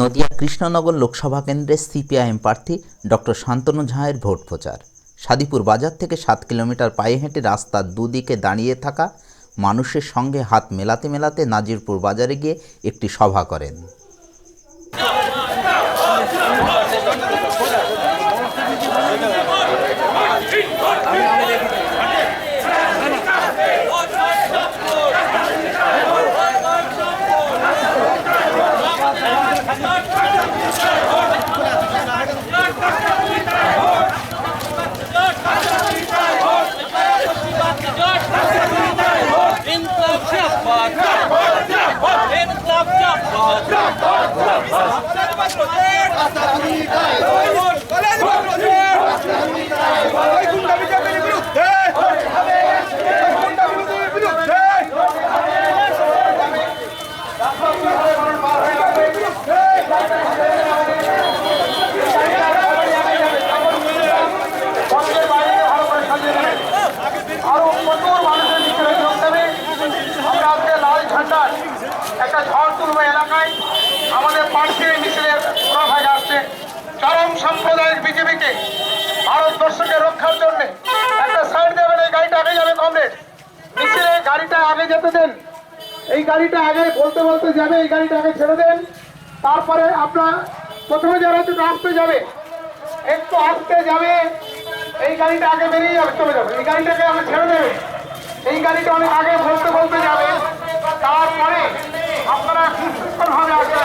নদিয়া কৃষ্ণনগর লোকসভা কেন্দ্রের সিপিআইএম প্রার্থী doctor Shantanu ঝাঁয়ের vote প্রচার। সাদিপুর বাজার থেকে সাত কিলোমিটার পায়ে হেঁটে রাস্তার দুদিকে দাঁড়িয়ে থাকা মানুষের সঙ্গে হাত মেলাতে মেলাতে নাজিরপুর বাজারে গিয়ে একটি সভা করেন। আরও বিজেপিকে ভারতবর্ষকে রক্ষার জন্য একটা সাইড দেবেন, এই গাড়িটা আগে যাবে কমরেড। মিছিলে গাড়িটা আগে যেতে দেন। এই গাড়িটা আগে বলতে বলতে যাবে, এই গাড়িটা আগে ছেড়ে দেন। তারপরে আপনার প্রথমে যারা একটু আসতে যাবে, একটু আসতে যাবে, এই গাড়িটা আগে বেরিয়ে যাবে, চলে যাবে। এই গাড়িটাকে আমি ছেড়ে দেবে। এই গাড়িটা অনেক আগে বলতে বলতে যাবে। তারপরে আপনারা সুশৃঙ্খল ভাবে আসবেন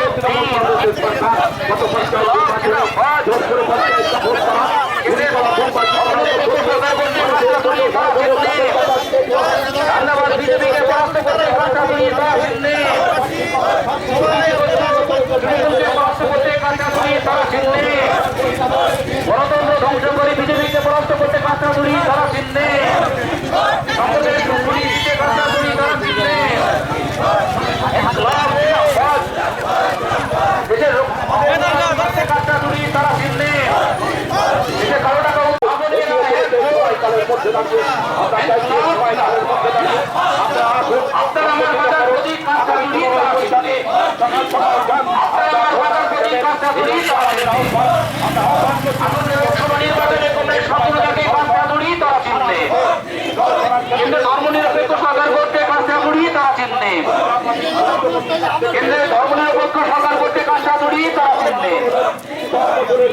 ধন্যবাদ বিজেপিকে পরাস্ত করতে কাঁচা দুই তারা ভিন্নে পরাস্ত করতে কাঁচা দুই তারা ভিন্নে গণতন্ত্র ধ্বংস করে বিজেপিকে পরাস্ত করতে কাঁচা দুই তারা ভিন্নে সংসদের পুলিশকে কাঁচা দুই তারা ভিন্নে লাভ জিন্দাবাদ দেশের রক্ষা কাঁচা দুই তারা ভিন্নে দেশে কালো টাকা আপনারা আমার বাজার প্রতি কাঁচা দুই তারা ভিন্নে আপনারা আমার বাজার প্রতি কাঁচা দুই তারা ভিন্নে আমাদের লোকসভা নির্বাচনে কংগ্রেস সম্পূর্ণটাকে কাঁচা দুই তারা চিনলে কেন্দ্রে ধর্মনিরপেক্ষ সরকার করতে কাঁচা দুই তারা চিনলে কেন্দ্রে ধর্মনিরপেক্ষ সরকার করতে কাঁচা দুই তারা চিনলে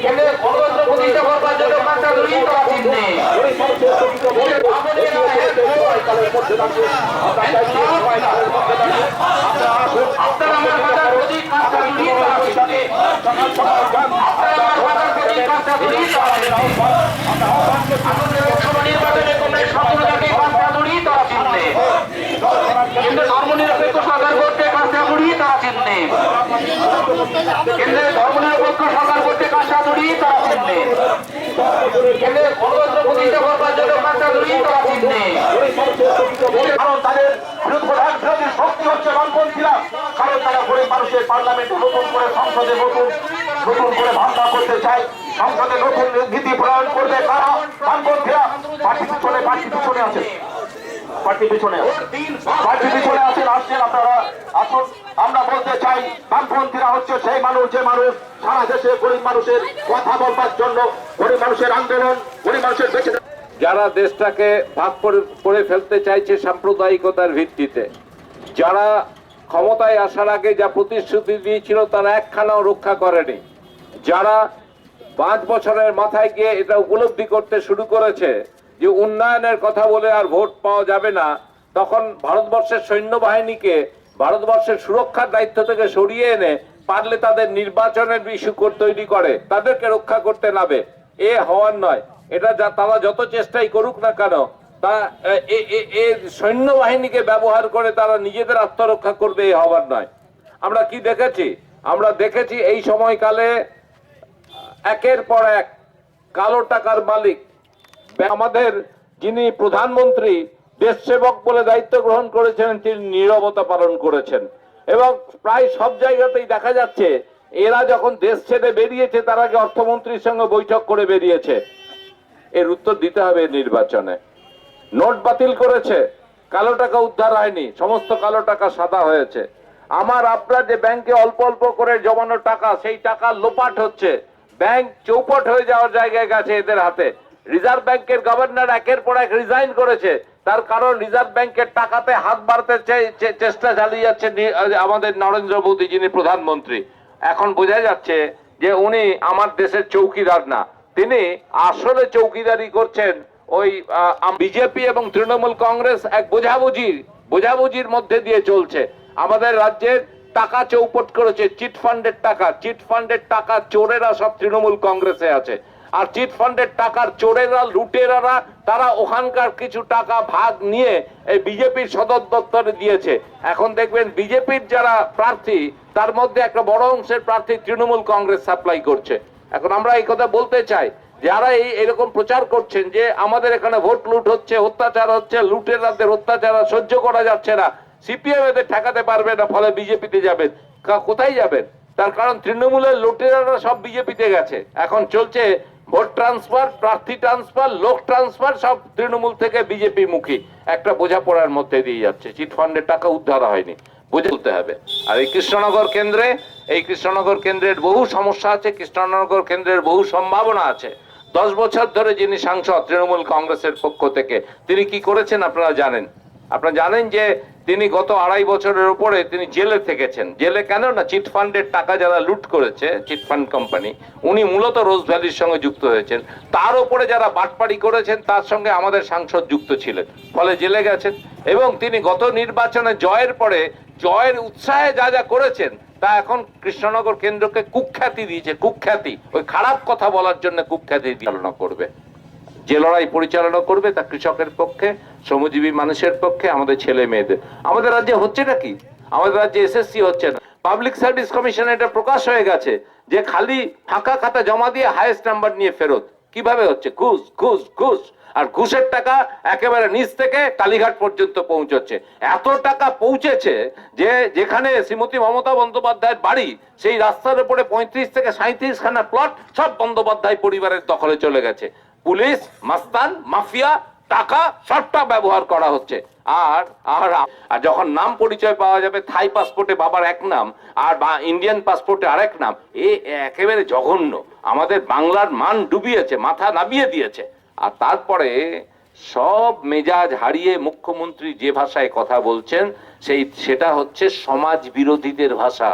কেন্দ্রে গণতন্ত্র প্রতিষ্ঠা করবার জন্য কাঁচা দুই তারা চিনলে আপনারা আমার বাজার প্রতি কাঁচা দুই তারা চিনলে আপনারা আমার বাজার প্রতি কাঁচা দুই তারা চিনলে আমাদের লোকসভা নির্বাচনে কংগ্রেস সম্পূর্ণটাকে কাঁচা দুই তারা চিনলে কেন্দ্রে ধর্মনিরপেক্ষ সরকার করতে কাঁচা দুই তারা চিনলে কেন্দ্রে ধর্মনিরপেক্ষ সরকার করতে কাঁচা দুই তারা চিনলে কেন্দ্রে গণতন্ত্র করবার জন্য কাঁচা দুই তারা চিনলে কারণ কারণ তারা গরিব মানুষের পার্লামেন্টে নতুন করে সংসদে নতুন নতুন করে ভাবনা করতে চায়। সংসদে নতুন নীতি প্রণয়ন করবে কারা? বামপন্থীরা পার্টি পিছনে পার্টি পিছনে আছে। পার্টি পিছনে পার্টি পিছনে আছেন আসছেন আপনারা আসুন। আমরা বলতে চাই বামপন্থীরা হচ্ছে সেই মানুষ, যে মানুষ সারা দেশে গরিব মানুষের কথা বলবার জন্য গরিব মানুষের আন্দোলন, গরিব মানুষের বেঁচে যারা দেশটাকে ভাগ করে ফেলতে চাইছে সাম্প্রদায়িকতার ভিত্তিতে, যারা ক্ষমতায় আসার আগে যা প্রতিশ্রুতি দিয়েছিল তারা একখানাও রক্ষা করেনি, যারা পাঁচ বছরের মাথায় গিয়ে এটা উপলব্ধি করতে শুরু করেছে যে উন্নয়নের কথা বলে আর ভোট পাওয়া যাবে না। তখন ভারতবর্ষের সৈন্যবাহিনীকে, ভারতবর্ষের সুরক্ষার দায়িত্ব থেকে সরিয়ে এনে পারলে তাদের নির্বাচনের ইস্যু তৈরি করে, তাদেরকে রক্ষা করতে নাবে এ হওয়ার নয়। এটা যা তারা যত চেষ্টাই করুক না কেন, তা এ- সৈন্যবাহিনীকে ব্যবহার করে তারা নিজেদের আত্মরক্ষা করবে, এ হওয়ার নয়। আমরা কি দেখেছি? আমরা দেখেছি এই সময়কালে একের পর এক কালো টাকার মালিক। আমাদের যিনি প্রধানমন্ত্রী দেশ সেবক বলে দায়িত্ব গ্রহণ করেছেন, তিনি নীরবতা পালন করেছেন। এবং প্রায় সব জায়গাতেই দেখা যাচ্ছে, এরা যখন দেশ ছেড়ে বেরিয়েছে, তার আগে অর্থমন্ত্রীর সঙ্গে বৈঠক করে বেরিয়েছে। এর উত্তর দিতে হবে নির্বাচনে। নোট বাতিল করেছে। কালো টাকা উদ্ধার হয়নি। সমস্ত কালো টাকা সাদা হয়েছে। আমার আপনার যে ব্যাংকে অল্প অল্প করে জমানো টাকা, সেই টাকা লোপাট হচ্ছে। ব্যাংক চৌপট হয়ে যাওয়ার জায়গায় গেছে এদের হাতে। রিজার্ভ ব্যাংকের গভর্নর একের পর এক রিজাইন করেছে। তার কারণ রিজার্ভ ব্যাংকের টাকাতে হাত বাড়তে চেষ্টা চালিয়ে যাচ্ছে আমাদের নরেন্দ্র মোদী যিনি প্রধানমন্ত্রী। এখন বোঝা যাচ্ছে যে উনি আমার দেশের চৌকিদার না। তিনি আসলে চৌকিদারি করছেন ওই বিজেপি এবং তৃণমূল কংগ্রেস এক বোঝাবুঝি বোঝাবুঝির মধ্যে দিয়ে চলছে। আমাদের রাজ্যের টাকা চৌপট করেছে, চিট ফান্ডের টাকা, চিট ফান্ডের টাকা চোরেরা সব তৃণমূল কংগ্রেসে আছে। আর চিট ফান্ডের টাকার চোরেরা, লুটেরারা, তারা ওখানকার কিছু টাকা ভাগ নিয়ে এই বিজেপির সদর দপ্তরে দিয়েছে। এখন দেখবেন বিজেপির যারা প্রার্থী, তার মধ্যে একটা বড় অংশের প্রার্থী তৃণমূল কংগ্রেস সাপ্লাই করছে। এখন আমরা এই কথা বলতে চাই, যারা এই এরকম প্রচার করছেন যে আমাদের এখানে ভোট লুট হচ্ছে, অত্যাচার হচ্ছে, লুটেরাদের অত্যাচার সহ্য করা যাচ্ছে না সিপিএম এদের ঠেকাতে পারবে না, ফলে বিজেপিতে যাবেন। কোথায় যাবেন? তার কারণ তৃণমূলের লুটেরারা সব বিজেপিতে গেছে। এখন চলছে ভোট ট্রান্সফার প্রার্থী ট্রান্সফার লোক ট্রান্সফার সব তৃণমূল থেকে বিজেপি মুখী একটা বোঝাপড়ার মধ্যে দিয়ে যাচ্ছে। চিট ফান্ডের টাকা উদ্ধার হয়নি। বুঝে তুলতে হবে। আর এই কৃষ্ণনগর কেন্দ্রে, এই কৃষ্ণনগর কেন্দ্রের বহু সমস্যা আছে, কৃষ্ণনগর কেন্দ্রের বহু সম্ভাবনা আছে। দশ বছর ধরে যিনি সাংসদ, তৃণমূল কংগ্রেসের পক্ষ থেকে, তিনি কি করেছেন আপনারা জানেন? আপনারা জানেন যে তিনি গত আড়াই বছরের উপরে তিনি জেলে থেকেছেন। জেলে কেন? না চিটফান্ডের টাকা যারা লুট করেছে চিটফান্ড কোম্পানি, উনি মূলত রোজ ভ্যালির সঙ্গে যুক্ত হয়েছেন। তার উপরে যারা বাটপাড়ি করেছেন, তার সঙ্গে আমাদের সাংসদ যুক্ত ছিলেন, ফলে জেলে গেছেন। এবং তিনি গত নির্বাচনে জয়ের পরে, জয়ের উৎসাহে যা যা করেছেন, তা এখন কৃষ্ণনগর কেন্দ্রকে কুখ্যাতি দিয়েছে, কুখ্যাতি। ওই খারাপ কথা বলার জন্য কুখ্যাতি চালনা করবে। যে লড়াই পরিচালনা করবে তা কৃষকের পক্ষে, শ্রমজীবী মানুষের পক্ষে, আমাদের ছেলে মেয়েদের। আমাদের রাজ্যে হচ্ছেটা কি? আমাদের রাজ্যে এসএসসি হচ্ছে না। পাবলিক সার্ভিস কমিশনে এটা প্রকাশ হয়ে গেছে যে খালি ফাঁকা খাতা জমা দিয়ে হায়েস্ট নাম্বার নিয়ে ফেরত। কীভাবে হচ্ছে? ঘুষ ঘুষ ঘুষ। আর ঘুষের টাকা একেবারে নিচ থেকে কালীঘাট পর্যন্ত পৌঁছচ্ছে। এত টাকা পৌঁছেছে যে যেখানে শ্রীমতী মমতা বন্দ্যোপাধ্যায়ের বাড়ি, সেই রাস্তার উপরে পঁয়ত্রিশ থেকে সাঁত্রিশ খানা প্লট সব বন্দ্যোপাধ্যায় পরিবারের দখলে চলে গেছে। পুলিশ, মাস্তান, মাফিয়া, টাকা, সবটা ব্যবহার করা হচ্ছে। আর আর আর যখন নাম পরিচয় পাওয়া যাবে, থাই পাসপোর্টে বাবার এক নাম, আর বা ইন্ডিয়ান পাসপোর্টে আরেক নাম, এ একেবারে জঘন্য। আমাদের বাংলার মান ডুবিয়েছে, মাথা নামিয়ে দিয়েছে। আর তারপরে সব মেজাজ হারিয়ে মুখ্যমন্ত্রী যে ভাষায় কথা বলছেন, সেই, সেটা হচ্ছে সমাজ বিরোধীদের ভাষা।